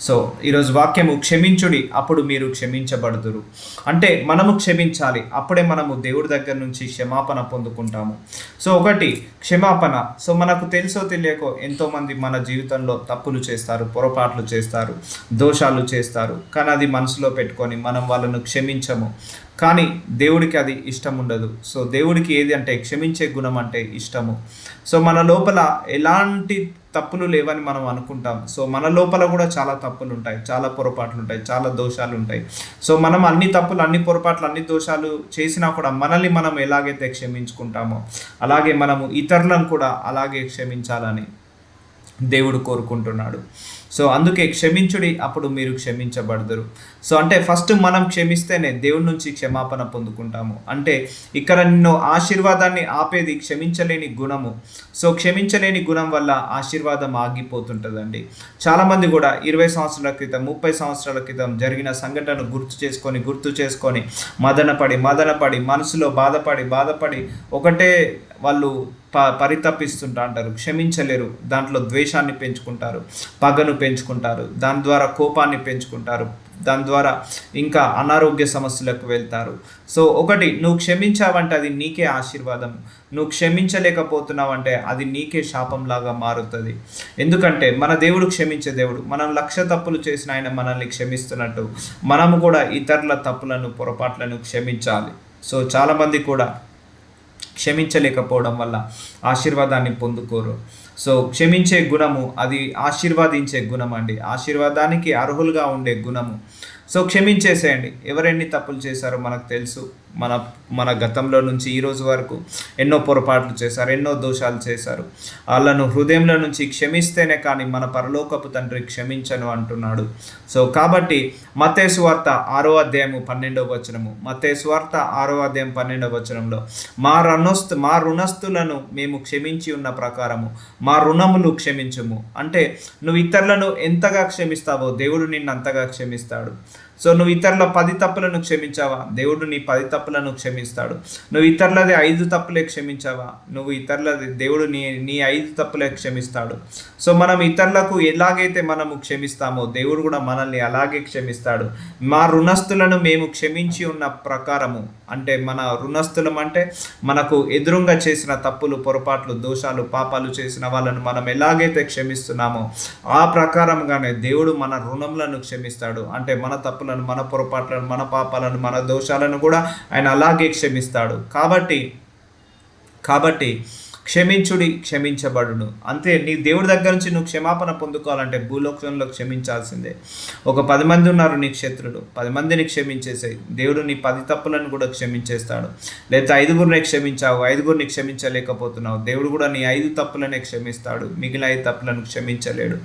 So ఈరోజు వాక్యము క్షమించుడి అప్పుడు మీరు క్షమించబడుదురు. అంటే మనము క్షమించాలి అప్పుడే మనము దేవుడి దగ్గర నుంచి క్షమాపణ పొందుకుంటాము. సో ఒకటి క్షమాపణ. సో మనకు తెలుసో తెలియకో ఎంతోమంది మన జీవితంలో తప్పులు చేస్తారు పొరపాట్లు చేస్తారు దోషాలు చేస్తారు కానీ అది మనసులో పెట్టుకొని మనం వాళ్ళను క్షమించము. కానీ దేవుడికి అది ఇష్టం ఉండదు. సో దేవుడికి ఏది అంటే క్షమించే గుణం అంటే ఇష్టము. సో మన లోపల ఎలాంటి తప్పులు లేవని మనం అనుకుంటాం. సో మన లోపల కూడా చాలా తప్పులు ఉంటాయి చాలా పొరపాట్లు ఉంటాయి చాలా దోషాలు ఉంటాయి సో మనం అన్ని తప్పులు అన్ని పొరపాట్లు అన్ని దోషాలు చేసినా కూడా మనల్ని మనం ఎలాగైతే క్షమించుకుంటామో అలాగే మనము ఇతరులను కూడా అలాగే క్షమించాలని దేవుడు కోరుకుంటున్నాడు. సో అందుకే క్షమించుడి అప్పుడు మీరు క్షమించబడదురు. సో అంటే ఫస్ట్ మనం క్షమిస్తేనే దేవుడి నుంచి క్షమాపణ పొందుకుంటాము. అంటే ఇక్కడ నిన్ను ఆశీర్వాదాన్ని ఆపేది క్షమించలేని గుణము. సో క్షమించలేని గుణం వల్ల ఆశీర్వాదం ఆగిపోతుంటుందండి. చాలామంది కూడా ఇరవై సంవత్సరాల క్రితం ముప్పై సంవత్సరాల క్రితం జరిగిన సంఘటనను గుర్తు చేసుకొని గుర్తు చేసుకొని మదనపడి మదనపడి మనసులో బాధపడి బాధపడి ఒకటే వాళ్ళు ప పరితపిస్తుంటా అంటారు క్షమించలేరు. దాంట్లో ద్వేషాన్ని పెంచుకుంటారు పగను పెంచుకుంటారు దాని ద్వారా కోపాన్ని పెంచుకుంటారు దాని ద్వారా ఇంకా అనారోగ్య సమస్యలకు వెళ్తారు. సో ఒకటి నువ్వు క్షమించావంటే అది నీకే ఆశీర్వాదం. నువ్వు క్షమించలేకపోతున్నావంటే అది నీకే శాపంలాగా మారుతుంది. ఎందుకంటే మన దేవుడు క్షమించే దేవుడు. మనం లక్ష తప్పులు చేసిన ఆయన మనల్ని క్షమిస్తున్నట్టు. మనము కూడా ఇతరుల తప్పులను పొరపాట్లను క్షమించాలి. సో చాలామంది కూడా క్షమించలేకపోవడం వల్ల ఆశీర్వాదాన్ని పొందుకోరు. సో క్షమించే గుణము అది ఆశీర్వాదించే గుణం అండి ఆశీర్వాదానికి అర్హులుగా ఉండే గుణము. సో క్షమించేసేయండి. ఎవరెన్ని తప్పులు చేశారో మనకు తెలుసు. మన మన గతంలో నుంచి ఈరోజు వరకు ఎన్నో పొరపాట్లు చేశారు ఎన్నో దోషాలు చేశారు. వాళ్ళను హృదయంలో నుంచి క్షమిస్తేనే కానీ మన పరలోకపు తండ్రి క్షమించను అంటున్నాడు. సో కాబట్టి మతేసు వార్త ఆరో అధ్యాయము పన్నెండవ వచనము. మతేసు వార్త ఆరో అధ్యాయం పన్నెండవ వచనంలో మా రుణస్తు మా రుణస్థులను మేము క్షమించి ఉన్న ప్రకారము మా రుణములు క్షమించము. అంటే నువ్వు ఇతరులను ఎంతగా క్షమిస్తావో దేవుడు నిన్ను అంతగా క్షమిస్తాడు. సో నువ్వు ఇతరుల పది తప్పులను క్షమించావా? దేవుడు నీ పది తప్పులను క్షమిస్తాడు. నువ్వు ఇతరులది ఐదు తప్పులే క్షమించావా? నువ్వు ఇతరులది దేవుడు నీ నీ ఐదు తప్పులే క్షమిస్తాడు. సో మనం ఇతరులకు ఎలాగైతే మనము క్షమిస్తామో దేవుడు కూడా మనల్ని అలాగే క్షమిస్తాడు. మా రుణస్తులను మేము క్షమించి ఉన్న ప్రకారము అంటే మన రుణస్థులం అంటే మనకు ఎదురుగా చేసిన తప్పులు పొరపాట్లు దోషాలు పాపాలు చేసిన వాళ్ళను మనం ఎలాగైతే క్షమిస్తున్నామో ఆ ప్రకారంగానే దేవుడు మన రుణములను క్షమిస్తాడు. అంటే మన తప్పు తప్పులను మన పొరపాట్లను మన పాపాలను మన దోషాలను కూడా ఆయన అలాగే క్షమిస్తాడు. కాబట్టి కాబట్టి క్షమించుడి క్షమించబడును. అంతే నీ దేవుడి దగ్గర నుంచి నువ్వు క్షమాపణ పొందుకోవాలంటే భూలోకంలో క్షమించాల్సిందే. ఒక పది మంది ఉన్నారు నీ క్షేత్రులు పది మందిని క్షమించేసాయి. దేవుడు నీ పది తప్పులను కూడా క్షమించేస్తాడు. లేదా ఐదుగురిని క్షమించావు ఐదుగురిని క్షమించలేకపోతున్నావు. దేవుడు కూడా నీ ఐదు తప్పులనే క్షమిస్తాడు. మిగిలిన ఐదు తప్పులను క్షమించలేడు.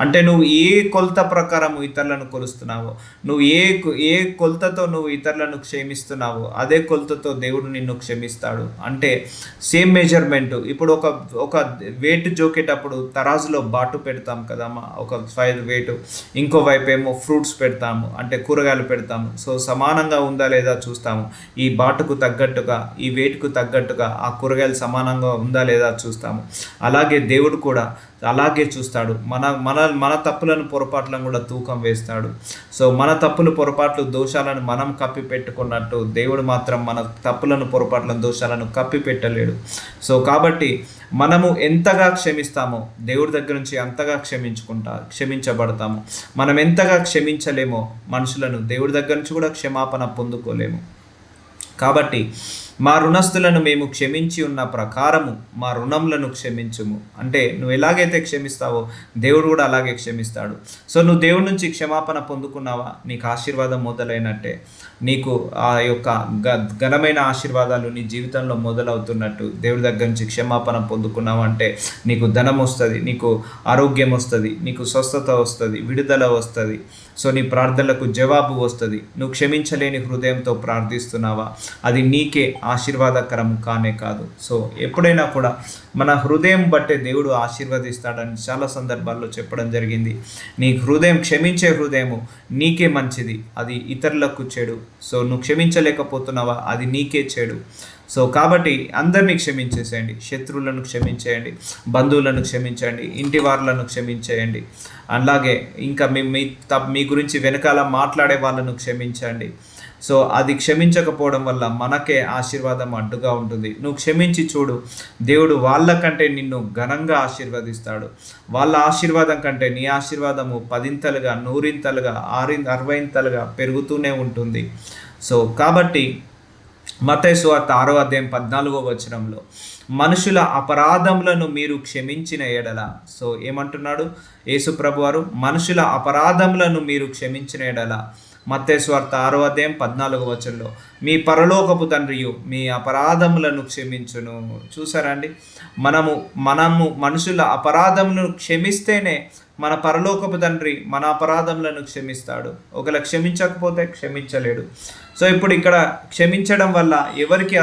అంటే నువ్వు ఏ కొలత ప్రకారం ఇతరులను కొలుస్తున్నావో నువ్వు ఏ ఏ కొలతతో నువ్వు ఇతరులను క్షమిస్తున్నావో అదే కొలతతో దేవుడు నిన్ను క్షమిస్తాడు. అంటే సేమ్ మెజర్మెంట్ ఇప్పుడు ఒక ఒక వెయిట్ జోకేటప్పుడు తరాజులో బాటు పెడతాం కదమ్మా ఒక ఫైవ్ వెయిట్ ఇంకో వైపు ఏమో ఫ్రూట్స్ పెడతాము అంటే కూరగాయలు పెడతాము. సో సమానంగా ఉందా లేదా చూస్తాము. ఈ బాటుకు తగ్గట్టుగా ఈ వెయిట్కు తగ్గట్టుగా ఆ కూరగాయలు సమానంగా ఉందా లేదా చూస్తాము. అలాగే దేవుడు కూడా అలాగే చూస్తాడు. మన మన మన తప్పులను పొరపాట్లను కూడా తూకం వేస్తాడు. సో మన తప్పులు పొరపాట్లు దోషాలను మనం కప్పి పెట్టుకున్నట్టు దేవుడు మాత్రం మన తప్పులను పొరపాట్లను దోషాలను కప్పి పెట్టలేడు సో కాబట్టి మనము ఎంతగా క్షమిస్తామో దేవుడి దగ్గర నుంచి అంతగా క్షమించుకుంటా క్షమించబడతాము. మనం ఎంతగా క్షమించలేమో మనుషులను దేవుడి దగ్గర నుంచి కూడా క్షమాపణ పొందుకోలేము. కాబట్టి మా రుణస్థులను మేము క్షమించి ఉన్న ప్రకారము మా రుణములను క్షమించుము. అంటే నువ్వు ఎలాగైతే క్షమిస్తావో దేవుడు కూడా అలాగే క్షమిస్తాడు. సో నువ్వు దేవుడి నుంచి క్షమాపణ పొందుకున్నావా? నీకు ఆశీర్వాదం మొదలైనట్టే. నీకు ఆ యొక్క గ ఘనమైన ఆశీర్వాదాలు నీ జీవితంలో మొదలవుతున్నట్టు దేవుడి దగ్గర నుంచి క్షమాపణ పొందుకున్నావు అంటే నీకు ధనం వస్తుంది నీకు ఆరోగ్యం వస్తుంది నీకు స్వస్థత వస్తుంది విడుదల వస్తుంది. సో నీ ప్రార్థనలకు జవాబు వస్తుంది. నువ్వు క్షమించలేని హృదయంతో ప్రార్థిస్తున్నావా? అది నీకే ఆశీర్వాదకరం కానే కాదు. సో ఎప్పుడైనా కూడా మన హృదయం బట్టే దేవుడు ఆశీర్వదిస్తాడని చాలా సందర్భాల్లో చెప్పడం జరిగింది. నీ హృదయం క్షమించే హృదయము నీకే మంచిది. అది ఇతరులకు చెడు. సో నువ్వు క్షమించలేకపోతున్నావా? అది నీకే చెడు. సో కాబట్టి అందరినీ క్షమించేసేయండి శత్రువులను క్షమించేయండి బంధువులను క్షమించండి ఇంటి వారులను క్షమించేయండి. అలాగే ఇంకా మీ మీ తప్ మీ గురించి వెనకాల మాట్లాడే వాళ్ళను క్షమించండి. సో అది క్షమించకపోవడం వల్ల మనకే ఆశీర్వాదం అడ్డుగా ఉంటుంది. నువ్వు క్షమించి చూడు దేవుడు వాళ్ళకంటే నిన్ను ఘనంగా ఆశీర్వదిస్తాడు. వాళ్ళ ఆశీర్వాదం కంటే నీ ఆశీర్వాదము పదింతలుగా నూరింతలుగా ఆరి అరవైంతలుగా పెరుగుతూనే ఉంటుంది. సో కాబట్టి మతేసు వార్త ఆరో అధ్యాయం పద్నాలుగో వచనంలో మనుషుల అపరాధములను మీరు క్షమించిన ఎడల సో ఏమంటున్నాడు యేసు వారు మనుషుల అపరాధములను మీరు క్షమించిన ఎడల మత్తేశ్వార్త ఆరో అధ్యాయం పద్నాలుగు వచనంలో మీ పరలోకపు తండ్రియు మీ అపరాధములను క్షమించును. చూసారండి మనము మనము మనుషుల అపరాధములను క్షమిస్తేనే మన పరలోకపు తండ్రి మన అపరాధములను క్షమిస్తాడు. ఒకవేళ క్షమించకపోతే క్షమించలేడు. సో ఇప్పుడు ఇక్కడ క్షమించడం వల్ల ఎవరికి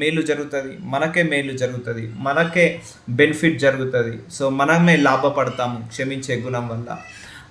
మేలు జరుగుతుంది? మనకే మేలు జరుగుతుంది. మనకే బెనిఫిట్ జరుగుతుంది. సో మనమే లాభపడతాము క్షమించే గుణం వల్ల.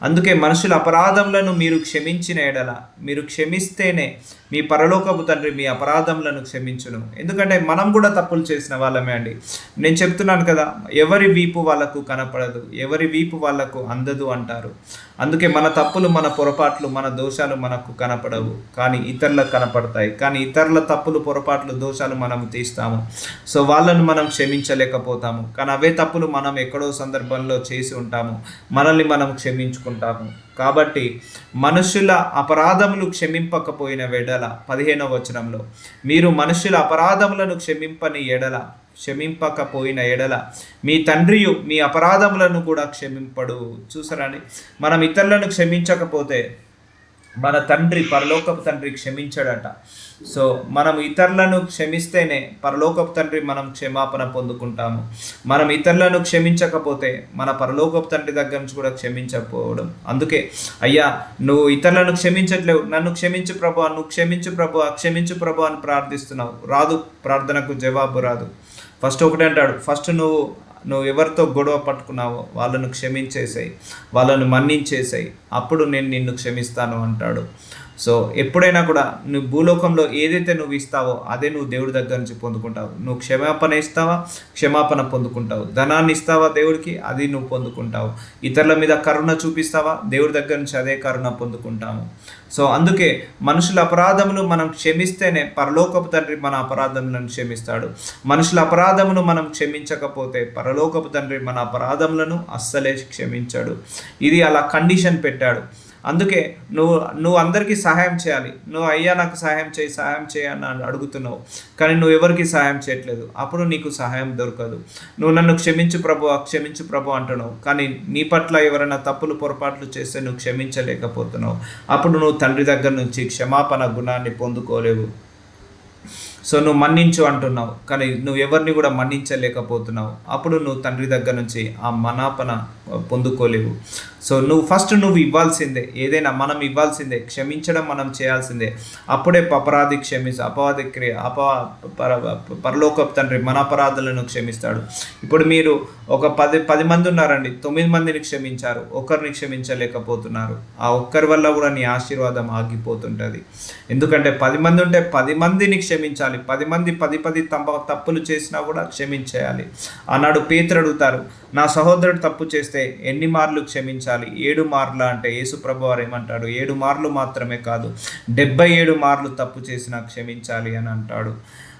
అందుకే మనుషుల అపరాధములను మీరు క్షమించిన ఎడల మీరు క్షమిస్తేనే మీ పరలోకపు తండ్రి మీ అపరాధములను క్షమించును. ఎందుకంటే మనం కూడా తప్పులు చేసిన వాళ్ళమే అండి. నేను చెప్తున్నాను కదా ఎవరి వీపు వాళ్ళకు కనపడదు ఎవరి వీపు వాళ్ళకు అందదు అంటారు. అందుకే మన తప్పులు మన పొరపాట్లు మన దోషాలు మనకు కనపడవు. కానీ ఇతరులకు కనపడతాయి. కానీ ఇతరుల తప్పులు పొరపాట్లు దోషాలు మనం తీస్తాము. సో వాళ్ళను మనం క్షమించలేకపోతాము. కానీ అవే తప్పులు మనం ఎక్కడో సందర్భంలో చేసి ఉంటాము. మనల్ని మనం క్షమించుకుంటాము. కాబట్టి మనుషుల అపరాధములు క్షమింపకపోయిన వెడల పదిహేనవ వచనంలో మీరు మనుషుల అపరాధములను క్షమింపని ఎడల క్షమింపకపోయిన ఎడల మీ తండ్రియు మీ అపరాధములను కూడా క్షమింపడు. చూసారని మనం ఇతరులను క్షమించకపోతే మన తండ్రి పరలోకపు తండ్రి క్షమించాడట. సో మనం ఇతరులను క్షమిస్తేనే పరలోకపు తండ్రి మనం క్షమాపణ పొందుకుంటాము. మనం ఇతరులను క్షమించకపోతే మన పరలోకపు తండ్రి దగ్గర నుంచి కూడా క్షమించకపోవడం. అందుకే అయ్యా నువ్వు ఇతరులను క్షమించట్లేవు. నన్ను క్షమించు ప్రభు నువ్వు క్షమించు ప్రభు క్షమించు ప్రభు అని ప్రార్థిస్తున్నావు. రాదు ప్రార్థనకు జవాబు రాదు. ఫస్ట్ ఒకటి అంటాడు ఫస్ట్ నువ్వు నువ్వు ఎవరితో గొడవ పట్టుకున్నావో వాళ్ళను క్షమించేసాయి వాళ్ళను మన్నించేసాయి అప్పుడు నేను నిన్ను క్షమిస్తాను అంటాడు. సో ఎప్పుడైనా కూడా నువ్వు భూలోకంలో ఏదైతే నువ్వు ఇస్తావో అదే నువ్వు దేవుడి దగ్గర నుంచి పొందుకుంటావు. నువ్వు క్షమాపణ ఇస్తావా? క్షమాపణ పొందుకుంటావు. ధనాన్ని ఇస్తావా దేవుడికి? అది నువ్వు పొందుకుంటావు. ఇతరుల మీద కరుణ చూపిస్తావా? దేవుడి దగ్గర నుంచి అదే కరుణ పొందుకుంటాము. సో అందుకే మనుషుల అపరాధములు మనం క్షమిస్తేనే పరలోకపు తండ్రి మన అపరాధములను క్షమిస్తాడు. మనుషుల అపరాధమును మనం క్షమించకపోతే పరలోకపు తండ్రి మన అపరాధములను అస్సలే క్షమించాడు. ఇది అలా కండిషన్ పెట్టాడు. అందుకే నువ్వు నువ్వు అందరికీ సహాయం చేయాలి. నువ్వు అయ్యా నాకు సహాయం చేయి సహాయం చేయి అని అడుగుతున్నావు. కానీ నువ్వు ఎవరికి సహాయం చేయట్లేదు. అప్పుడు నీకు సహాయం దొరకదు. నువ్వు నన్ను క్షమించు ప్రభు క్షమించు ప్రభు అంటున్నావు. కానీ నీ పట్ల ఎవరైనా తప్పులు పొరపాట్లు చేస్తే నువ్వు క్షమించలేకపోతున్నావు. అప్పుడు నువ్వు తండ్రి దగ్గర నుంచి క్షమాపణ గుణాన్ని పొందుకోలేవు. సో నువ్వు మన్నించు అంటున్నావు. కానీ నువ్వు ఎవరిని కూడా మన్నించలేకపోతున్నావు. అప్పుడు నువ్వు తండ్రి దగ్గర నుంచి ఆ మనాపన పొందుకోలేవు. సో నువ్వు ఫస్ట్ నువ్వు ఇవ్వాల్సిందే. ఏదైనా మనం ఇవ్వాల్సిందే. క్షమించడం మనం చేయాల్సిందే. అప్పుడే అపరాధి క్షమించ అపవాది క్రియ అప పర పరలోక తండ్రి మన అపరాధులను క్షమిస్తాడు. ఇప్పుడు మీరు ఒక పది పది మంది ఉన్నారండి. తొమ్మిది మందిని క్షమించారు. ఒకరిని క్షమించలేకపోతున్నారు. ఆ ఒక్కరి వల్ల కూడా నీ ఆశీర్వాదం ఆగిపోతుంటుంది. ఎందుకంటే పది మంది ఉంటే పది మందిని క్షమించాలి. పది మంది పది పది తప్ప తప్పులు చేసినా కూడా క్షమించేయాలి. ఆనాడు పేతుడు అడుగుతారు నా సహోదరుడు తప్పు చేస్తే ఎన్ని మార్లు క్షమించాలి? ఏడు మార్ల అంటే యేసు ప్రభు వారు ఏమంటాడు? ఏడు మార్లు మాత్రమే కాదు డెబ్బై ఏడు మార్లు తప్పు చేసినా క్షమించాలి అని అంటాడు.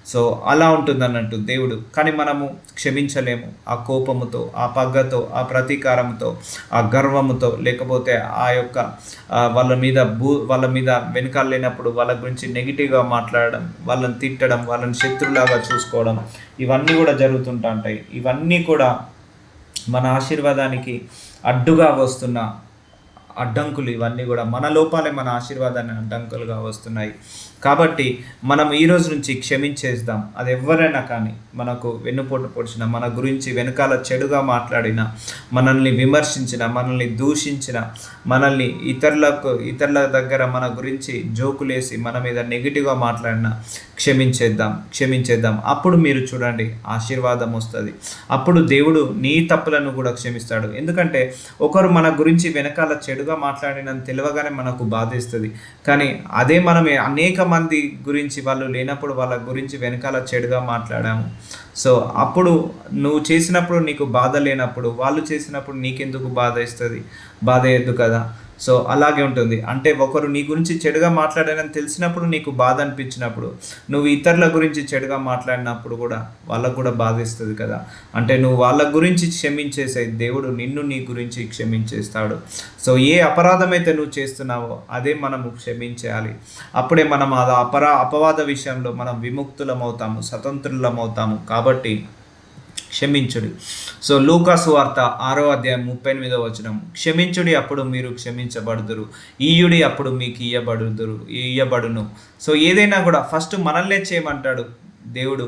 సో అలా ఉంటుంది అన్నట్టు దేవుడు. కానీ మనము క్షమించలేము. ఆ కోపముతో ఆ పగ్గతో ఆ ప్రతీకారంతో ఆ గర్వముతో లేకపోతే ఆ యొక్క వాళ్ళ మీద భూ వాళ్ళ మీద వెనకాల లేనప్పుడు వాళ్ళ గురించి నెగిటివ్గా మాట్లాడడం వాళ్ళని తిట్టడం వాళ్ళని శత్రులాగా చూసుకోవడం ఇవన్నీ కూడా జరుగుతుంటా ఉంటాయి. ఇవన్నీ కూడా మన ఆశీర్వాదానికి అడ్డుగా వస్తున్న అడ్డంకులు ఇవన్నీ కూడా మన లోపాలే మన ఆశీర్వాదాన్ని అడ్డంకులుగా వస్తున్నాయి. కాబట్టి మనం ఈ రోజు నుంచి క్షమించేద్దాం. అది ఎవరైనా కానీ మనకు వెన్నుపోటు పొడిచిన మన గురించి వెనకాల చెడుగా మాట్లాడిన మనల్ని విమర్శించిన మనల్ని దూషించిన మనల్ని ఇతరులకు ఇతరుల దగ్గర మన గురించి జోకులేసి మన మీద నెగిటివ్గా మాట్లాడిన క్షమించేద్దాం క్షమించేద్దాం. అప్పుడు మీరు చూడండి ఆశీర్వాదం వస్తుంది. అప్పుడు దేవుడు నీ తప్పులను కూడా క్షమిస్తాడు. ఎందుకంటే ఒకరు మన గురించి వెనకాల చెడుగా మాట్లాడినని తెలియగానే మనకు బాధిస్తుంది. కానీ అదే మనం అనేక మంది గురించి వాళ్ళు లేనప్పుడు వాళ్ళ గురించి వెనకాల చెడుగా మాట్లాడాము. సో అప్పుడు నువ్వు చేసినప్పుడు నీకు బాధ లేనప్పుడు వాళ్ళు చేసినప్పుడు నీకెందుకు బాధ ఇస్తుంది బాధ ఎద్దు కదా. సో అలాగే ఉంటుంది. అంటే ఒకరు నీ గురించి చెడుగా మాట్లాడారని తెలిసినప్పుడు నీకు బాధ అనిపించినప్పుడు నువ్వు ఇతరుల గురించి చెడుగా మాట్లాడినప్పుడు కూడా వాళ్ళకు కూడా బాధిస్తుంది కదా. అంటే నువ్వు వాళ్ళ గురించి క్షమించేసే దేవుడు నిన్ను నీ గురించి క్షమించేస్తాడు. సో ఏ అపరాధం అయితే నువ్వు చేస్తున్నావో అదే మనము క్షమించేయాలి అప్పుడే మనం ఆ అపరా అపవాద విషయంలో మనం విముక్తులం అవుతాము స్వతంత్రులం అవుతాము కాబట్టి క్షమించుడి. సో లూకాసు వార్త ఆరో అధ్యాయం ముప్పై ఎనిమిదో వచనం. క్షమించుడి అప్పుడు మీరు క్షమించబడుదురు. ఈయుడి అప్పుడు మీకు ఇయ్యబడుదురు ఇయ్యబడును. సో ఏదైనా కూడా ఫస్ట్ మనల్నే చేయమంటాడు దేవుడు.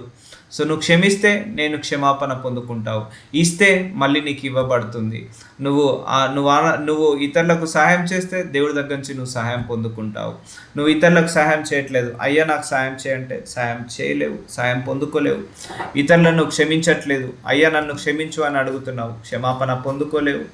సో నువ్వు క్షమిస్తే నేను క్షమాపణ పొందుకుంటావు. ఇస్తే మళ్ళీ నీకు ఇవ్వబడుతుంది. నువ్వు నువ్వు నువ్వు ఇతరులకు సహాయం చేస్తే దేవుడి దగ్గర నుంచి నువ్వు సహాయం పొందుకుంటావు. నువ్వు ఇతరులకు సహాయం చేయట్లేదు. అయ్యా నాకు సహాయం చేయంటే సహాయం చేయలేవు సహాయం పొందుకోలేవు. ఇతరులను క్షమించట్లేదు. అయ్యా నన్ను క్షమించు అని అడుగుతున్నావు. క్షమాపణ పొందుకోలేవు.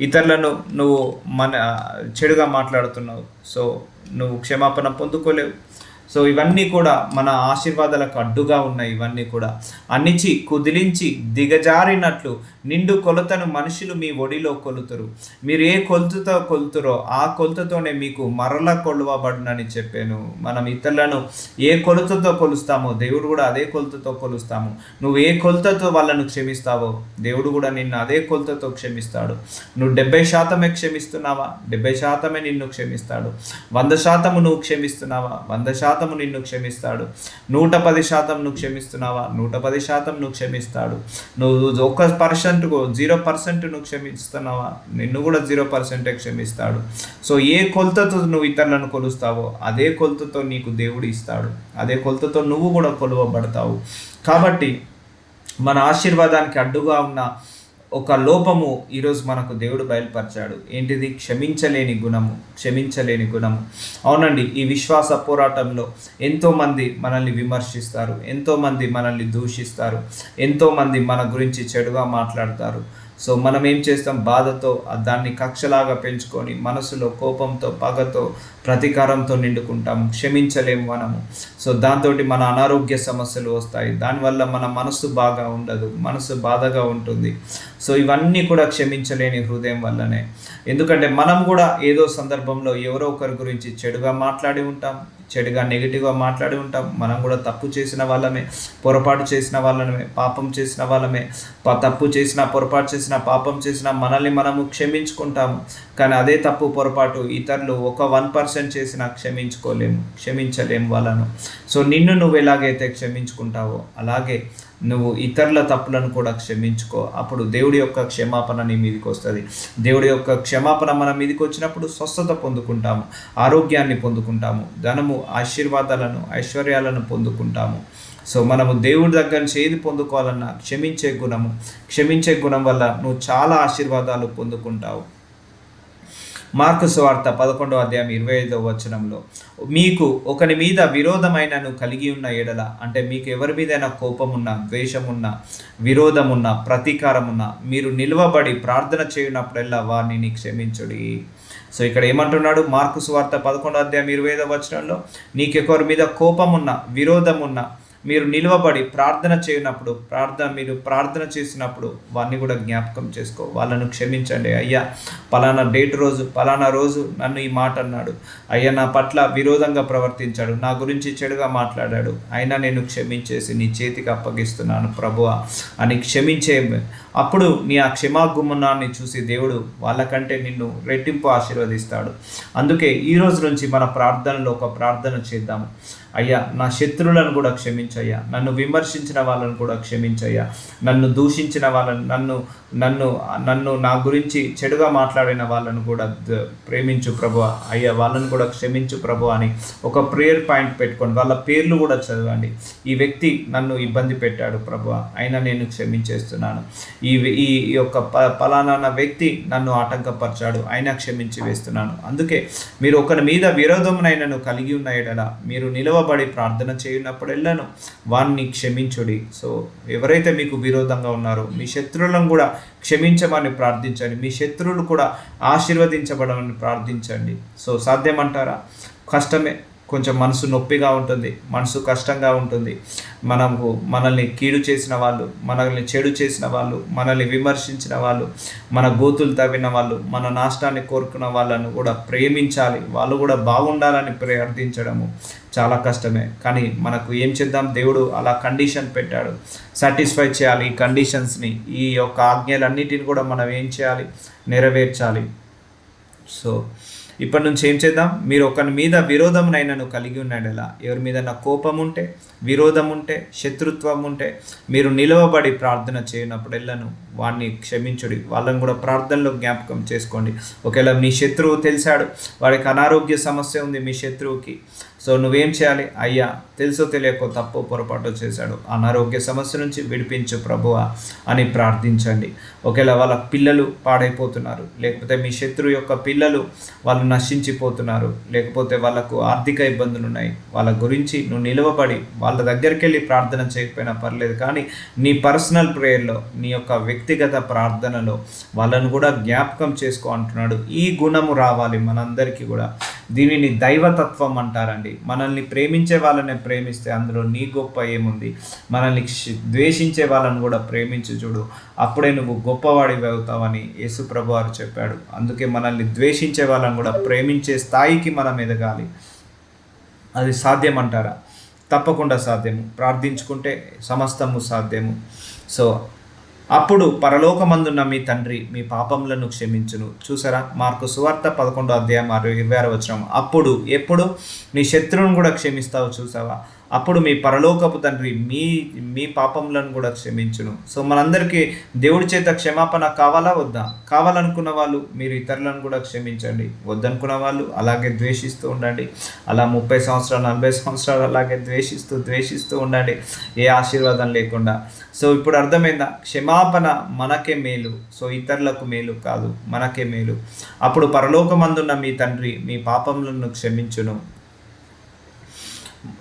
ఇతరులను నువ్వు మన చెడుగా మాట్లాడుతున్నావు. సో నువ్వు క్షమాపణ పొందుకోలేవు. సో ఇవన్నీ కూడా మన ఆశీర్వాదాలకు అడ్డుగా ఉన్నాయి ఇవన్నీ కూడా అణిచి కుదిలించి దిగజారినట్లు నిండు కొలతను మనుషులు మీ ఒడిలో కొలుతురు. మీరు ఏ కొలుతుతో కొలుతురో ఆ కొలుతతోనే మీకు మరల కొలువబడునని చెప్పాను. మనం ఇతరులను ఏ కొలుతతో కొలుస్తామో దేవుడు కూడా అదే కొలుతతో కొలుస్తాము. నువ్వు ఏ కొలుతతో వాళ్ళను క్షమిస్తావో దేవుడు కూడా నిన్ను అదే కొలుతతో క్షమిస్తాడు. నువ్వు డెబ్బై శాతమే క్షమిస్తున్నావా? డెబ్బై శాతమే నిన్ను క్షమిస్తాడు. వంద శాతము నువ్వు క్షమిస్తున్నావా? వంద శాతం శాతము నిన్ను క్షమిస్తాడు. నూట పది శాతం నువ్వు క్షమిస్తున్నావా? నూట పది శాతం నువ్వు క్షమిస్తాడు. నువ్వు ఒక్క పర్సెంట్ జీరో పర్సెంట్ నువ్వు క్షమిస్తున్నావా? నిన్ను కూడా జీరో పర్సెంటే క్షమిస్తాడు. సో ఏ కొలతతో నువ్వు ఇతరులను కొలుస్తావో అదే కొలతతో నీకు దేవుడు ఇస్తాడు. అదే కొలతతో నువ్వు కూడా కొలువబడతావు. కాబట్టి మన ఆశీర్వాదానికి అడ్డుగా ఉన్న ఒక లోపము ఈరోజు మనకు దేవుడు బయలుపరిచాడు. ఏంటిది? క్షమించలేని గుణము క్షమించలేని గుణము. అవునండి ఈ విశ్వాస పోరాటంలో ఎంతోమంది మనల్ని విమర్శిస్తారు ఎంతోమంది మనల్ని దూషిస్తారు ఎంతోమంది మన గురించి చెడుగా మాట్లాడతారు. సో మనం ఏం చేస్తాం? బాధతో దాన్ని కక్షలాగా పెంచుకొని మనసులో కోపంతో పగతో ప్రతీకారంతో నిండుకుంటాం. క్షమించలేము మనము. సో దాంతో మన అనారోగ్య సమస్యలు వస్తాయి. దానివల్ల మన మనసు బాగా ఉండదు. మనసు బాధగా ఉంటుంది. సో ఇవన్నీ కూడా క్షమించలేని హృదయం వల్లనే. ఎందుకంటే మనం కూడా ఏదో సందర్భంలో ఎవరో ఒకరి గురించి చెడుగా మాట్లాడి ఉంటాం. చెడుగా నెగిటివ్గా మాట్లాడి ఉంటాం. మనం కూడా తప్పు చేసిన వాళ్ళమే పొరపాటు చేసిన వాళ్ళమే పాపం చేసిన వాళ్ళమే. తప్పు చేసిన పొరపాటు చేసిన పాపం చేసిన మనల్ని మనము క్షమించుకుంటాము కానీ అదే తప్పు పొరపాటు ఇతరులు ఒక వన్ పర్సెంట్ చేసినా క్షమించుకోలేము క్షమించలేము వాళ్ళను. సో నిన్ను నువ్వు ఎలాగైతే క్షమించుకుంటావో అలాగే నువ్వు ఇతరుల తప్పులను కూడా క్షమించుకో. అప్పుడు దేవుడి యొక్క క్షమాపణ నీ మీదకి వస్తుంది. దేవుడి యొక్క క్షమాపణ మన మీదకి వచ్చినప్పుడు స్వస్థత పొందుకుంటాము. ఆరోగ్యాన్ని పొందుకుంటాము. ధనము ఆశీర్వాదాలను ఐశ్వర్యాలను పొందుకుంటాము. సో మనము దేవుడి దగ్గర నుంచి ఏది పొందుకోవాలన్నా క్షమించే గుణము. క్షమించే గుణం వల్ల నువ్వు చాలా ఆశీర్వాదాలు పొందుకుంటావు. మార్కు స్వార్త పదకొండవ అధ్యాయం ఇరవై ఐదవ వచనంలో మీకు ఒకరి మీద విరోధమైనను కలిగి ఉన్న ఎడల అంటే మీకు ఎవరి మీదైనా కోపమున్న ద్వేషమున్న విరోధమున్న ప్రతీకారమున్న మీరు నిల్వబడి ప్రార్థన చేయనప్పుడల్లా వారిని క్షమించుడి. సో ఇక్కడ ఏమంటున్నాడు మార్కు స్వార్త పదకొండవ అధ్యాయం ఇరవై ఐదవ వచనంలో నీకెవరి మీద కోపమున్న విరోధమున్న మీరు నిలవబడి ప్రార్థన చేయనప్పుడు ప్రార్థన మీరు ప్రార్థన చేసినప్పుడు వారిని కూడా జ్ఞాపకం చేసుకో. వాళ్ళను క్షమించండి. అయ్యా పలానా డేట్ రోజు పలానా రోజు నన్ను ఈ మాట అన్నాడు. అయ్యా నా పట్ల విరోధంగా ప్రవర్తించాడు. నా గురించి చెడుగా మాట్లాడాడు. అయినా నేను క్షమించేసి నీ చేతికి అప్పగిస్తున్నాను ప్రభువ అని క్షమించే అప్పుడు నీ ఆ క్షమాగుమనాన్ని చూసి దేవుడు వాళ్ళకంటే నిన్ను రెట్టింపు ఆశీర్వదిస్తాడు. అందుకే ఈ రోజు నుంచి మన ప్రార్థనలో ఒక ప్రార్థన చేద్దాము. అయ్యా నా శత్రువులను కూడా క్షమించయ్యా. నన్ను విమర్శించిన వాళ్ళను కూడా క్షమించయ్యా. నన్ను దూషించిన వాళ్ళను నన్ను నన్ను నన్ను నా గురించి చెడుగా మాట్లాడిన వాళ్ళను కూడా ప్రేమించు ప్రభు. అయ్యా వాళ్ళను కూడా క్షమించు ప్రభు అని ఒక ప్రేయర్ పాయింట్ పెట్టుకోండి వాళ్ళ పేర్లు కూడా చదవండి. ఈ వ్యక్తి నన్ను ఇబ్బంది పెట్టాడు ప్రభు. అయినా నేను క్షమించేస్తున్నాను. ఈ ఈ యొక్క ప పలానా వ్యక్తి నన్ను ఆటంకపరిచాడు. అయినా క్షమించి వేస్తున్నాను. అందుకే మీరు ఒకరి మీద విరోధమునైనను కలిగి ఉన్న ఎడల మీరు నిలవ నిలవబడి ప్రార్థన చేయనప్పుడెల్లను వారిని క్షమించుడి. సో ఎవరైతే మీకు విరోధంగా ఉన్నారో మీ శత్రువులను కూడా క్షమించమని ప్రార్థించండి. మీ శత్రువులు కూడా ఆశీర్వదించబడమని ప్రార్థించండి. సో సాధ్యమంటారా? కష్టమే. కొంచెం మనసు నొప్పిగా ఉంటుంది. మనసు కష్టంగా ఉంటుంది. మనకు మనల్ని కీడు చేసిన వాళ్ళు మనల్ని చెడు చేసిన వాళ్ళు మనల్ని విమర్శించిన వాళ్ళు మన గోతులు తవ్విన వాళ్ళు మన నాష్టాన్ని కోరుకున్న వాళ్ళను కూడా ప్రేమించాలి. వాళ్ళు కూడా బాగుండాలని ప్రార్థించడము. చాలా కష్టమే. కానీ మనకు ఏం చేద్దాం? దేవుడు అలా కండిషన్ పెట్టాడు. సాటిస్ఫై చేయాలి ఈ కండిషన్స్ని ఈ యొక్క ఆజ్ఞలన్నిటిని కూడా మనం ఏం చేయాలి? నెరవేర్చాలి. సో ఇప్పటి నుంచి ఏం చేద్దాం? మీరు ఒకరి మీద విరోధమునైనను కలిగి ఉన్నాడు ఎలా ఎవరి మీద నా కోపం ఉంటే విరోధం ఉంటే శత్రుత్వం ఉంటే మీరు నిలవబడి ప్రార్థన చేయనప్పుడెల్లను వాడిని క్షమించుడి. వాళ్ళని కూడా ప్రార్థనలో జ్ఞాపకం చేసుకోండి. ఒకవేళ మీ శత్రువు తెలిసాడు వాడికి అనారోగ్య సమస్య ఉంది మీ శత్రువుకి సో నువ్వేం చేయాలి? అయ్యా తెలుసో తెలియకో తప్పు పొరపాటు చేశాడు. అనారోగ్య సమస్య నుంచి విడిపించు ప్రభువా అని ప్రార్థించండి. ఒకవేళ వాళ్ళ పిల్లలు పాడైపోతున్నారు లేకపోతే మీ శత్రువు యొక్క పిల్లలు వాళ్ళు నశించిపోతున్నారు లేకపోతే వాళ్ళకు ఆర్థిక ఇబ్బందులు ఉన్నాయి వాళ్ళ గురించి నువ్వు నిలవబడి వాళ్ళ దగ్గరికి వెళ్ళి ప్రార్థన చేయకపోయినా పర్లేదు కానీ నీ పర్సనల్ ప్రేయర్లో నీ యొక్క వ్యక్తిగత ప్రార్థనలో వాళ్ళను కూడా జ్ఞాపకం చేసుకో అంటున్నాడు. ఈ గుణము రావాలి మనందరికీ కూడా. దీనిని దైవతత్వం అంటారండి. మనల్ని ప్రేమించే వాళ్ళనే ప్రేమిస్తే అందులో నీ గొప్ప ఏముంది? మనల్ని ద్వేషించే వాళ్ళని కూడా ప్రేమించి చూడు. అప్పుడే నువ్వు గొప్పవాడివి అవుతావని యేసుప్రభు వారు చెప్పాడు. అందుకే మనల్ని ద్వేషించే వాళ్ళని కూడా ప్రేమించే స్థాయికి మనం ఎదగాలి అది సాధ్యమంటారా? తప్పకుండా సాధ్యము. ప్రార్థించుకుంటే సమస్తము సాధ్యము. సో అప్పుడు పరలోకమందున్న మీ తండ్రి మీ పాపములను క్షమించును. చూసారా? మార్కు సువార్త పదకొండో అధ్యాయం మరియు ఇరవై ఆరు వచ్చినాము అప్పుడు ఎప్పుడు? నీ శత్రువును కూడా క్షమిస్తావు చూసావా? అప్పుడు మీ పరలోకపు తండ్రి మీ మీ పాపములను కూడా క్షమించును. సో మనందరికీ దేవుడి చేత క్షమాపణ కావాలా? వద్దా? కావాలనుకున్న వాళ్ళు మీరు ఇతరులను కూడా క్షమించండి. వద్దనుకున్న వాళ్ళు అలాగే ద్వేషిస్తూ ఉండండి. అలా ముప్పై సంవత్సరాలు నలభై సంవత్సరాలు అలాగే ద్వేషిస్తూ ద్వేషిస్తూ ఉండండి. ఏ ఆశీర్వాదం లేకుండా. సో ఇప్పుడు అర్థమైందా? క్షమాపణ మనకే మేలు. సో ఇతరులకు మేలు కాదు మనకే మేలు. అప్పుడు పరలోకమందున్న మీ తండ్రి మీ పాపములను క్షమించును.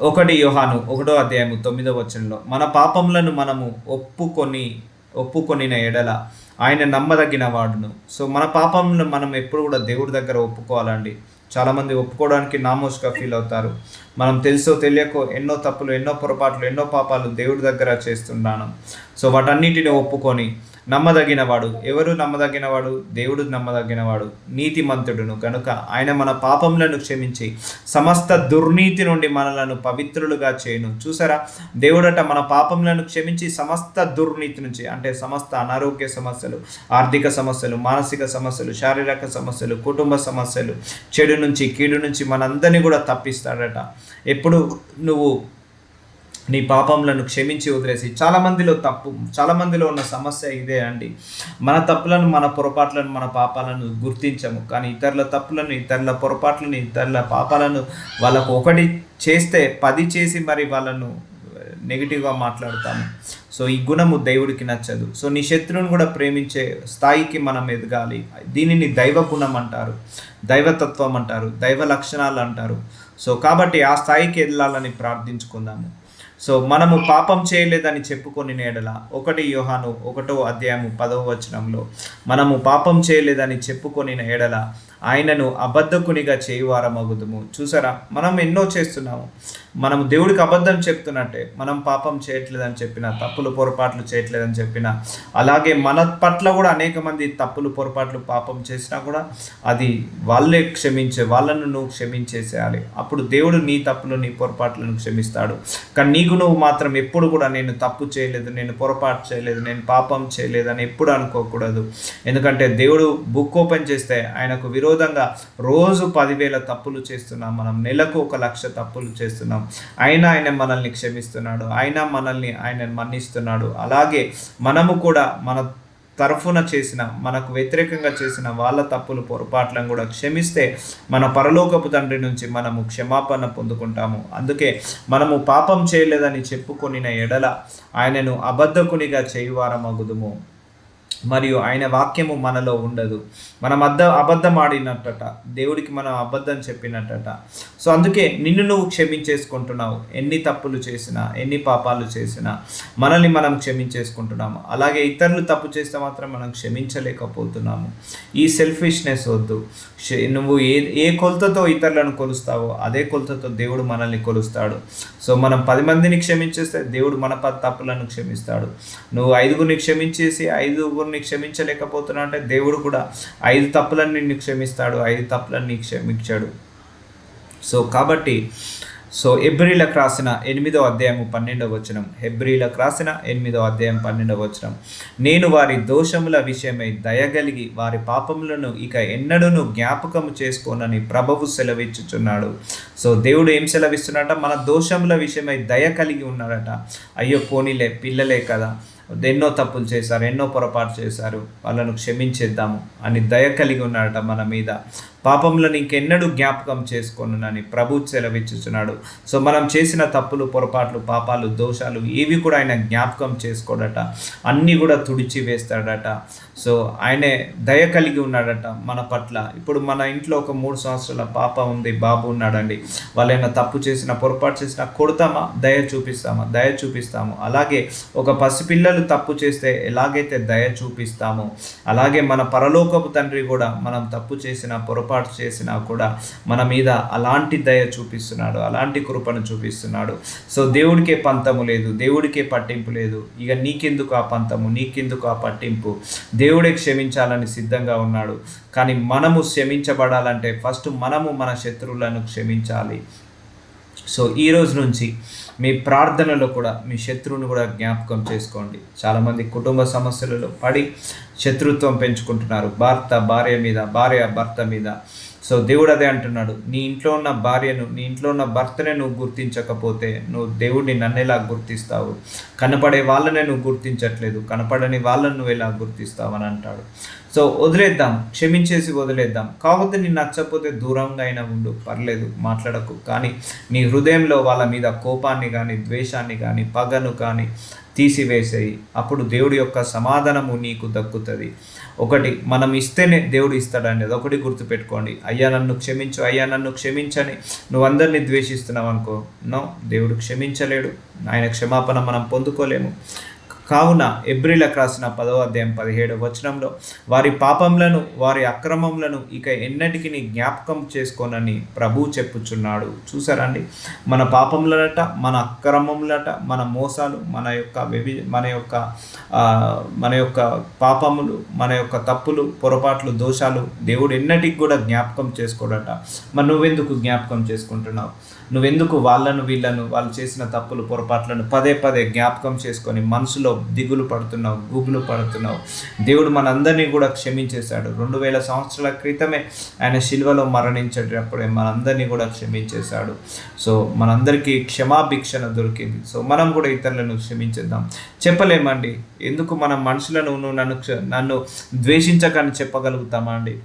ఒకటి యోహాను ఒకటో అధ్యాయము తొమ్మిదో వచనంలో మన పాపములను మనము ఒప్పుకొని ఒప్పుకొనిన ఎడల ఆయన నమ్మదగిన వాడును సో మన పాపములను మనం ఎప్పుడు కూడా దేవుడి దగ్గర ఒప్పుకోవాలండి. చాలామంది ఒప్పుకోవడానికి నామోష్గా ఫీల్ అవుతారు. మనం తెలుసో తెలియకో ఎన్నో తప్పులు ఎన్నో పొరపాట్లు ఎన్నో పాపాలు దేవుడి దగ్గర చేస్తున్నాను. సో వాటన్నిటిని ఒప్పుకొని నమ్మదగినవాడు. ఎవరు నమ్మదగినవాడు? దేవుడు నమ్మదగినవాడు. నీతిమంతుడును కనుక ఆయన మన పాపములను క్షమించి సమస్త దుర్నీతి నుండి మనలను పవిత్రులుగా చేయను. చూసారా? దేవుడట మన పాపములను క్షమించి సమస్త దుర్నీతి నుంచి అంటే సమస్త అనారోగ్య సమస్యలు ఆర్థిక సమస్యలు మానసిక సమస్యలు శారీరక సమస్యలు కుటుంబ సమస్యలు చెడు నుంచి కీడు నుంచి మనందరినీ కూడా తప్పిస్తాడట. ఎప్పుడు నువ్వు నీ పాపములను క్షమించి వదిలేసి. చాలా మందిలో తప్పు చాలా మందిలో ఉన్న సమస్య ఇదే అండి. మన తప్పులను మన పొరపాట్లను మన పాపాలను గుర్తించము. కానీ ఇతరుల తప్పులను ఇతరుల పొరపాట్లను ఇతరుల పాపాలను వాళ్ళకు ఒకటి చేస్తే పది చేసి మరి వాళ్ళను నెగిటివ్గా మాట్లాడతాము. సో ఈ గుణము దేవుడికి నచ్చదు. సో నీ శత్రువుని కూడా ప్రేమించే స్థాయికి మనం ఎదగాలి. దీనిని దైవ గుణం అంటారు. దైవతత్వం అంటారు. దైవ లక్షణాలు అంటారు. సో కాబట్టి ఆ స్థాయికి వెళ్ళాలని ప్రార్థించుకుందాము. సో మనము పాపం చేయలేదని చెప్పుకొని నేడల ఒకటి యోహాను ఒకటో అధ్యాయము పదవ వచనంలో మనము పాపం చేయలేదని చెప్పుకొని ఎడల. ఆయనను అబద్ధకునిగా చేయువారమగుదుము. చూసారా? మనం ఎన్నో చేస్తున్నాము. మనం దేవుడికి అబద్ధం చెప్తున్నట్టే మనం పాపం చేయట్లేదని చెప్పిన తప్పులు పొరపాట్లు చేయట్లేదని చెప్పిన అలాగే మన పట్ల కూడా అనేక మంది తప్పులు పొరపాట్లు పాపం చేసినా కూడా అది వాళ్ళే క్షమించే వాళ్ళను నువ్వు క్షమించేసేయాలి. అప్పుడు దేవుడు నీ తప్పులు నీ పొరపాట్లను క్షమిస్తాడు. కానీ నీకు నువ్వు మాత్రం ఎప్పుడు కూడా నేను తప్పు చేయలేదు నేను పొరపాటు చేయలేదు నేను పాపం చేయలేదు అని ఎప్పుడు అనుకోకూడదు. ఎందుకంటే దేవుడు బుక్ ఓపెన్ చేస్తే ఆయనకు విరోధంగా రోజు పదివేల తప్పులు చేస్తున్నాం. మనం నెలకు ఒక లక్ష తప్పులు చేస్తున్నాం. అయినా ఆయన మనల్ని క్షమిస్తున్నాడు. అయినా మనల్ని ఆయన మన్నిస్తున్నాడు. అలాగే మనము కూడా మన తరఫున చేసిన మనకు వ్యతిరేకంగా చేసిన వాళ్ళ తప్పులు పొరపాట్లను కూడా క్షమిస్తే మన పరలోకపు తండ్రి నుంచి మనము క్షమాపణ పొందుకుంటాము. అందుకే మనము పాపం చేయలేదని చెప్పుకొనిన ఎడల ఆయనను అబద్ధకునిగా చేయువారమగుదుము. మరియు ఆయన వాక్యము మనలో ఉండదు. మనం అద్ద అబద్ధం ఆడినట్టట దేవుడికి మనం అబద్ధం చెప్పినట్టట. సో అందుకే నిన్ను నువ్వు క్షమించేసుకుంటున్నావు. ఎన్ని తప్పులు చేసినా ఎన్ని పాపాలు చేసినా మనల్ని మనం క్షమించేసుకుంటున్నాము. అలాగే ఇతరులు తప్పు చేస్తే మాత్రం మనం క్షమించలేకపోతున్నాము. ఈ సెల్ఫిష్నెస్ వద్దు. నువ్వు ఏ ఏ కొలతతో ఇతరులను కొలుస్తావో అదే కొలతతో దేవుడు మనల్ని కొలుస్తాడు. సో మనం పది మందిని క్షమించేస్తే దేవుడు మన ప తప్పులను క్షమిస్తాడు. నువ్వు ఐదుగురిని క్షమించేసి ఐదుగురు ఐదుగురిని క్షమించలేకపోతున్నా అంటే దేవుడు కూడా ఐదు తప్పులను నిన్ను క్షమిస్తాడు ఐదు తప్పులను క్షమించాడు. సో కాబట్టి సో ఎబ్రిలకు రాసిన ఎనిమిదో అధ్యాయము పన్నెండవ వచనం హెబ్రిలకు రాసిన ఎనిమిదో అధ్యాయం పన్నెండవ వచనం నేను వారి దోషముల విషయమై దయగలిగి వారి పాపములను ఇక ఎన్నడూను జ్ఞాపకము చేసుకోనని ప్రభువు సెలవిచ్చుచున్నాడు. సో దేవుడు ఏం సెలవిస్తున్నాడట? మన దోషముల విషయమై దయ కలిగి ఉన్నాడట. అయ్యో పోనీలే పిల్లలే కదా. ఎన్నో తప్పులు చేశారు ఎన్నో పొరపాటు చేశారు వాళ్ళను క్షమించేద్దాము అని దయ కలిగి ఉన్నాడట మన మీద. పాపములను ఇంకెన్నడూ జ్ఞాపకం చేసుకొనునని ప్రభు సెలవిచ్చుచున్నాడు. సో మనం చేసిన తప్పులు పొరపాట్లు పాపాలు దోషాలు ఏవి కూడా ఆయన జ్ఞాపకం చేసుకోడట. అన్నీ కూడా తుడిచి వేస్తాడట. సో ఆయనే దయ కలిగి ఉన్నాడట మన పట్ల. ఇప్పుడు మన ఇంట్లో ఒక మూడు సంవత్సరాల పాప ఉంది బాబు ఉన్నాడండి. వాళ్ళైనా తప్పు చేసిన పొరపాటు చేసిన కొడతామా? దయ చూపిస్తామా? దయ చూపిస్తాము. అలాగే ఒక పసిపిల్లలు తప్పు చేస్తే ఎలాగైతే దయ చూపిస్తామో అలాగే మన పరలోకపు తండ్రి కూడా మనం తప్పు చేసిన పొరపాటు చేసినా కూడా మన మీద అలాంటి దయ చూపిస్తున్నాడు అలాంటి కృపను చూపిస్తున్నాడు. సో దేవుడికే పంతము లేదు దేవుడికే పట్టింపు లేదు. ఇక నీకెందుకు ఆ పంతము నీకెందుకు ఆ పట్టింపు? దేవుడే క్షమించాలని సిద్ధంగా ఉన్నాడు. కానీ మనము క్షమించబడాలంటే ఫస్ట్ మనము మన శత్రువులను క్షమించాలి. సో ఈ రోజు నుంచి మీ ప్రార్థనలో కూడా మీ శత్రువుని కూడా జ్ఞాపకం చేసుకోండి. చాలామంది కుటుంబ సమస్యలలో పడి శత్రుత్వం పెంచుకుంటున్నారు. భర్త భార్య మీద భార్య భర్త మీద సో దేవుడు అదే అంటున్నాడు నీ ఇంట్లో ఉన్న భార్యను నీ ఇంట్లో ఉన్న భర్తనే నువ్వు గుర్తించకపోతే నువ్వు దేవుడిని నన్ను ఎలా గుర్తిస్తావు. కనపడే వాళ్ళనే నువ్వు గుర్తించట్లేదు కనపడని వాళ్ళను నువ్వు ఎలా గుర్తిస్తావు? అని అంటాడు. సో వదిలేద్దాం క్షమించేసి వదిలేద్దాం. కాకపోతే నీ నచ్చకపోతే దూరంగా అయినా ఉండు పర్లేదు మాట్లాడకు. కానీ నీ హృదయంలో వాళ్ళ మీద కోపాన్ని కానీ ద్వేషాన్ని కానీ పగను కానీ తీసివేసేయి. అప్పుడు దేవుడి యొక్క సమాధానము నీకు దక్కుతుంది. ఒకటి మనం ఇస్తేనే దేవుడు ఇస్తాడండి ఒకటి గుర్తుపెట్టుకోండి. అయ్యా నన్ను క్షమించు అయ్యా నన్ను క్షమించని నువ్వు అందరినీ ద్వేషిస్తున్నావు అనుకో నో దేవుడు క్షమించలేడు. ఆయన క్షమాపణ మనం పొందుకోలేము. కావున ఎబ్రిలకు రాసిన పదవ అధ్యాయం పదిహేడు వచనంలో వారి పాపములను వారి అక్రమములను ఇక ఎన్నటికి జ్ఞాపకం చేసుకోనని ప్రభు చెప్పుచున్నాడు. చూసారండి మన పాపములట మన అక్రమములట మన మోసాలు మన యొక్క వ్యభి మన యొక్క మన యొక్క పాపములు మన యొక్క తప్పులు పొరపాట్లు దోషాలు దేవుడు ఎన్నటికి కూడా జ్ఞాపకం చేసుకోడట. మరి నువ్వెందుకు జ్ఞాపకం చేసుకుంటున్నావు? నువ్వెందుకు వాళ్ళను వీళ్ళను వాళ్ళు చేసిన తప్పులు పొరపాట్లను పదే పదే జ్ఞాపకం చేసుకొని మనసులో దిగులు పడుతున్నావు గుబులు పడుతున్నావు. దేవుడు మనందరినీ కూడా క్షమించేశాడు. రెండు వేల సంవత్సరాల క్రితమే ఆయన శిల్వలో మరణించేటప్పుడే మనందరినీ కూడా క్షమించేశాడు. సో మనందరికీ క్షమాభిక్షణ దొరికింది. సో మనం కూడా ఇతరులను క్షమించేద్దాం. చెప్పలేమండి. ఎందుకు మనం మనుషులను నువ్వు నన్ను క్ష- నన్ను ద్వేషించకని చెప్పగలుగుతామా అండి?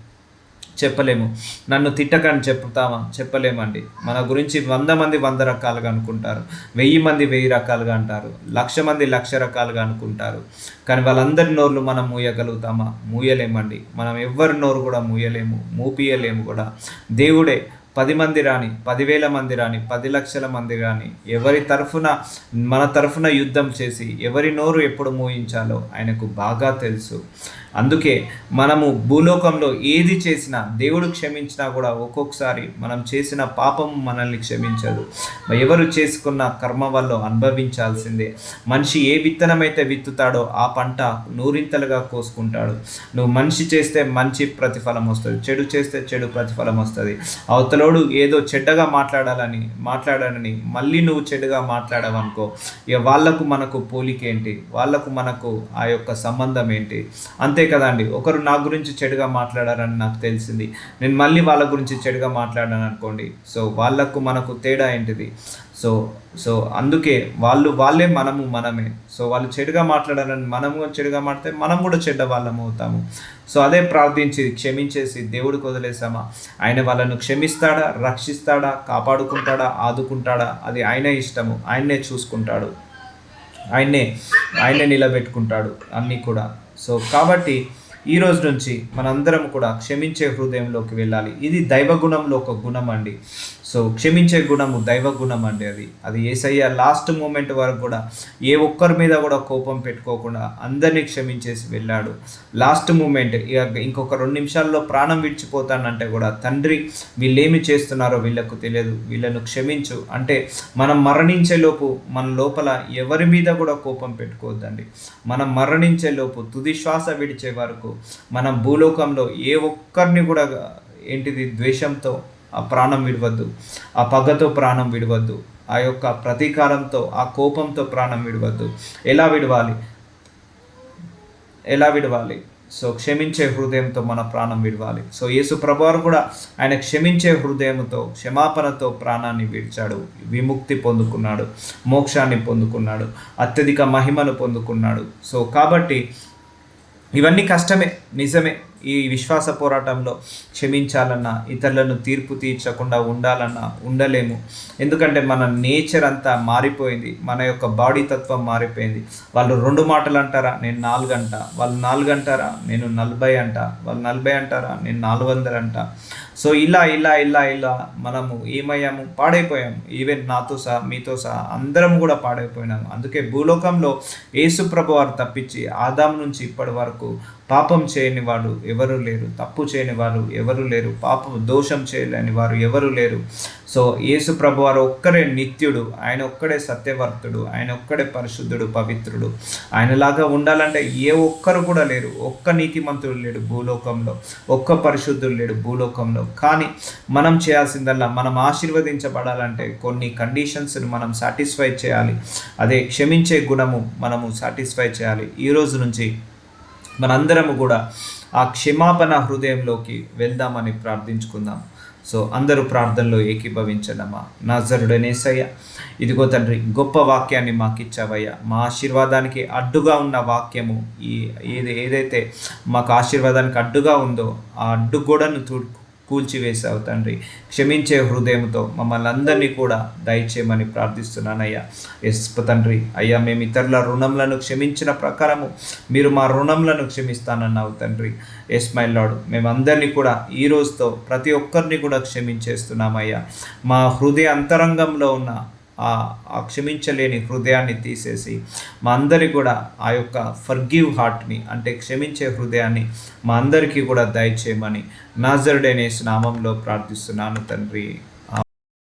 చెప్పలేము. నన్ను తిట్టకని చెప్తామా చెప్పలేమండి. మన గురించి వంద మంది వంద రకాలుగా అనుకుంటారు. వెయ్యి మంది వెయ్యి రకాలుగా అంటారు. లక్ష మంది లక్ష రకాలుగా అనుకుంటారు. కానీ వాళ్ళందరి నోర్లు మనం మూయగలుగుతామా? మూయలేమండి. మనం ఎవ్వరి నోరు కూడా మూయలేము మూపియలేము కూడా. దేవుడే పది మంది రాని పదివేల మంది రాని పది లక్షల మంది రాని ఎవరి తరఫున మన తరఫున యుద్ధం చేసి ఎవరి నోరు ఎప్పుడు మూయించాలో ఆయనకు బాగా తెలుసు. అందుకే మనము భూలోకంలో ఏది చేసినా దేవుడు క్షమించినా కూడా ఒక్కొక్కసారి మనం చేసిన పాపం మనల్ని క్షమించదు. ఎవరు చేసుకున్న కర్మ వల్ల అనుభవించాల్సిందే. మనిషి ఏ విత్తనమైతే విత్తుతాడో ఆ పంట నూరింతలుగా కోసుకుంటాడు. నువ్వు మనిషి చేస్తే మంచి ప్రతిఫలం వస్తుంది. చెడు చేస్తే చెడు ప్రతిఫలం వస్తుంది. అవతలోడు ఏదో చెడ్డగా మాట్లాడాలని మాట్లాడాలని మళ్ళీ నువ్వు చెడుగా మాట్లాడవనుకో. ఇక వాళ్ళకు మనకు పోలికేంటి వాళ్ళకు వాళ్ళకు మనకు ఆ యొక్క సంబంధం ఏంటి? అంతే అంతే కదండి. ఒకరు నా గురించి చెడుగా మాట్లాడారని నాకు తెలిసింది. నేను మళ్ళీ వాళ్ళ గురించి చెడుగా మాట్లాడాను అనుకోండి. సో వాళ్ళకు మనకు తేడా ఏంటిది? సో సో అందుకే వాళ్ళు వాళ్ళే మనము మనమే. సో వాళ్ళు చెడుగా మాట్లాడారని మనము చెడుగా మాట్లాడితే మనం కూడా చెడ్డ వాళ్ళం అవుతాము. సో అదే ప్రార్థించి క్షమించేసి దేవుడికి వదిలేసామా? ఆయన వాళ్ళను క్షమిస్తాడా? రక్షిస్తాడా? కాపాడుకుంటాడా? ఆదుకుంటాడా? అది ఆయనే ఇష్టము. ఆయన్నే చూసుకుంటాడు. ఆయన్నే ఆయన్నే నిలబెట్టుకుంటాడు. అన్నీ కూడా. సో కాబట్టి ఈ రోజు నుంచి మనందరం కూడా క్షమించే హృదయంలోకి వెళ్ళాలి. ఇది దైవ గుణంలో ఒక గుణం అండి. సో క్షమించే గుణము దైవ గుణం అండి అది. అది ఏసయ్య లాస్ట్ మూమెంట్ వరకు కూడా ఏ ఒక్కరి మీద కూడా కోపం పెట్టుకోకుండా అందరినీ క్షమించేసి వెళ్ళాడు. లాస్ట్ మూమెంట్ ఇక ఇంకొక రెండు నిమిషాల్లో ప్రాణం విడిచిపోతానంటే కూడా తండ్రి వీళ్ళేమి చేస్తున్నారో వీళ్ళకు తెలియదు. వీళ్ళను క్షమించు. అంటే మనం మరణించే లోపు మన లోపల ఎవరి మీద కూడా కోపం పెట్టుకోవద్దండి. మనం మరణించే లోపు తుది శ్వాస విడిచే వరకు మనం భూలోకంలో ఏ ఒక్కరిని కూడా ఏంటిది ద్వేషంతో ఆ ప్రాణం విడవద్దు. ఆ పగతో ప్రాణం విడవద్దు. ఆ యొక్క ప్రతీకారంతో ఆ కోపంతో ప్రాణం విడవద్దు. ఎలా విడవాలి? ఎలా విడవాలి? సో క్షమించే హృదయంతో మన ప్రాణం విడవాలి. సో యేసు ప్రభువారు కూడా ఆయన క్షమించే హృదయంతో క్షమాపణతో ప్రాణాన్ని విడిచాడు. విముక్తి పొందుకున్నాడు. మోక్షాన్ని పొందుకున్నాడు. అత్యధిక మహిమను పొందుకున్నాడు. సో కాబట్టి ఇవన్నీ కష్టమే నిజమే. ఈ విశ్వాస పోరాటంలో క్షమించాలన్నా ఇతరులను తీర్పు తీర్చకుండా ఉండాలన్నా ఉండలేము. ఎందుకంటే మన నేచర్ అంతా మారిపోయింది. మన యొక్క బాడీ తత్వం మారిపోయింది. వాళ్ళు రెండు మాటలు అంటారా? నేను నాలుగు అంట వాళ్ళు నాలుగు అంటారా నేను నలభై అంట. వాళ్ళు నలభై అంటారా? నేను నాలుగు వందలు అంట. సో ఇలా ఇలా ఇలా ఇలా మనము ఏమయ్యాము? పాడైపోయాము ఈవెన్ నాతో సహా మీతో సహా అందరం కూడా పాడైపోయినాము. అందుకే భూలోకంలో యేసుప్రభు వారు తప్పించి ఆదాం నుంచి ఇప్పటి వరకు పాపం చేయని వాడు ఎవరు లేరు తప్పు చేయని వారు ఎవరు లేరు పాపం దోషం చేయలేని వారు ఎవరు లేరు. సో యేసు ప్రభు వారు ఒక్కడే నిత్యుడు ఆయన ఒక్కడే సత్యవర్తుడు ఆయన ఒక్కడే పరిశుద్ధుడు పవిత్రుడు. ఆయనలాగా ఉండాలంటే ఏ ఒక్కరు కూడా లేరు. ఒక్క నీతిమంతుడు లేడు భూలోకంలో ఒక్క పరిశుద్ధుడు లేడు భూలోకంలో. కానీ మనం చేయాల్సిందల్లా మనం ఆశీర్వదించబడాలంటే కొన్ని కండిషన్స్ని మనం సాటిస్ఫై చేయాలి. అదే క్షమించే గుణము మనము సాటిస్ఫై చేయాలి. ఈ రోజు నుంచి మనందరము కూడా ఆ క్షమాపణ హృదయంలోకి వెళ్దామని ప్రార్థించుకుందాం. సో అందరూ ప్రార్థనలో ఏకీభవించడమా నాజరుడనేసయ్య ఇదిగో తండ్రి గొప్ప వాక్యాన్ని మాకు ఇచ్చావయ్యా మా ఆశీర్వాదానికి అడ్డుగా ఉన్న వాక్యము ఈ ఏది ఏదైతే మాకు ఆశీర్వాదానికి అడ్డుగా ఉందో ఆ అడ్డుగోడను తూ కూల్చివేశావు తండ్రి. క్షమించే హృదయంతో మమ్మల్ని అందరినీ కూడా దయచేయమని ప్రార్థిస్తున్నానయ్యా. ఎస్ తండ్రి అయ్యా మేము ఇతరుల రుణంలను క్షమించిన ప్రకారము మీరు మా రుణంలను క్షమిస్తానన్నావు తండ్రి. ఎస్ మై లాడ్ మేమందరినీ కూడా ఈ రోజుతో ప్రతి ఒక్కరిని కూడా క్షమించేస్తున్నామయ్యా. మా హృదయ అంతరంగంలో ఉన్న ఆ క్షమించలేని హృదయాన్ని తీసేసి మా అందరి కూడా ఆ యొక్క ఫర్గివ్ హార్ట్ని అంటే క్షమించే హృదయాన్ని మా అందరికీ కూడా దయచేయమని నాజరుడైన యేసు నామంలో ప్రార్థిస్తున్నాను తండ్రి.